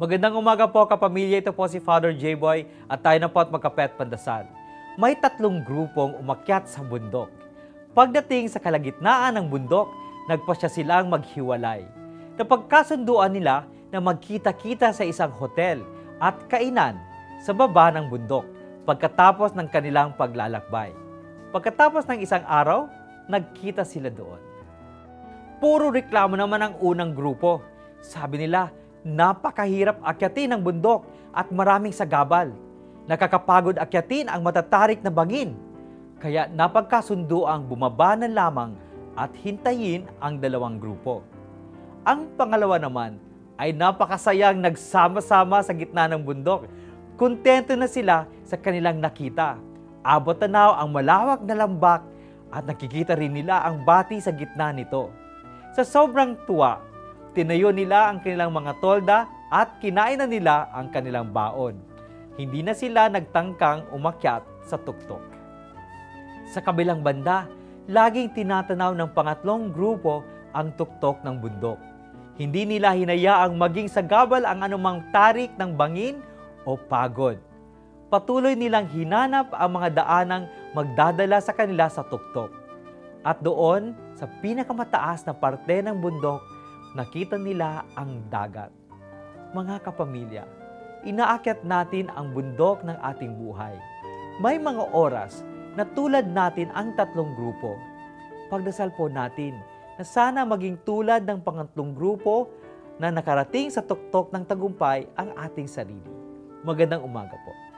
Magandang umaga po kapamilya, ito po si Father J-Boy at tayo na po at magkapet pandasal. May tatlong grupong umakyat sa bundok. Pagdating sa kalagitnaan ng bundok, nagpasya silang maghiwalay. Napagkasunduan nila na magkita-kita sa isang hotel at kainan sa baba ng bundok pagkatapos ng kanilang paglalakbay. Pagkatapos ng isang araw, nagkita sila doon. Puro reklamo naman ang unang grupo. Sabi nila, napakahirap akyatin ang bundok at maraming sagabal. Nakakapagod akyatin ang matatarik na bangin. Kaya napagkasundo ang bumaba na lamang at hintayin ang dalawang grupo. Ang pangalawa naman ay napakasayang nagsama-sama sa gitna ng bundok. Kontento na sila sa kanilang nakita. Abot tanaw ang malawak na lambak at nakikita rin nila ang bati sa gitna nito. Sa sobrang tuwa, tinayo nila ang kanilang mga tolda at kinain na nila ang kanilang baon. Hindi na sila nagtangkang umakyat sa tuktok. Sa kabilang banda, laging tinatanaw ng pangatlong grupo ang tuktok ng bundok. Hindi nila hinayaang maging sagabal ang anumang tarik ng bangin o pagod. Patuloy nilang hinanap ang mga daanang magdadala sa kanila sa tuktok. At doon, sa pinakamataas na parte ng bundok, nakita nila ang dagat. Mga kapamilya, inaakyat natin ang bundok ng ating buhay. May mga oras na tulad natin ang tatlong grupo. Pagdasal po natin na sana maging tulad ng pangatlong grupo na nakarating sa tuktok ng tagumpay ang ating sarili. Magandang umaga po.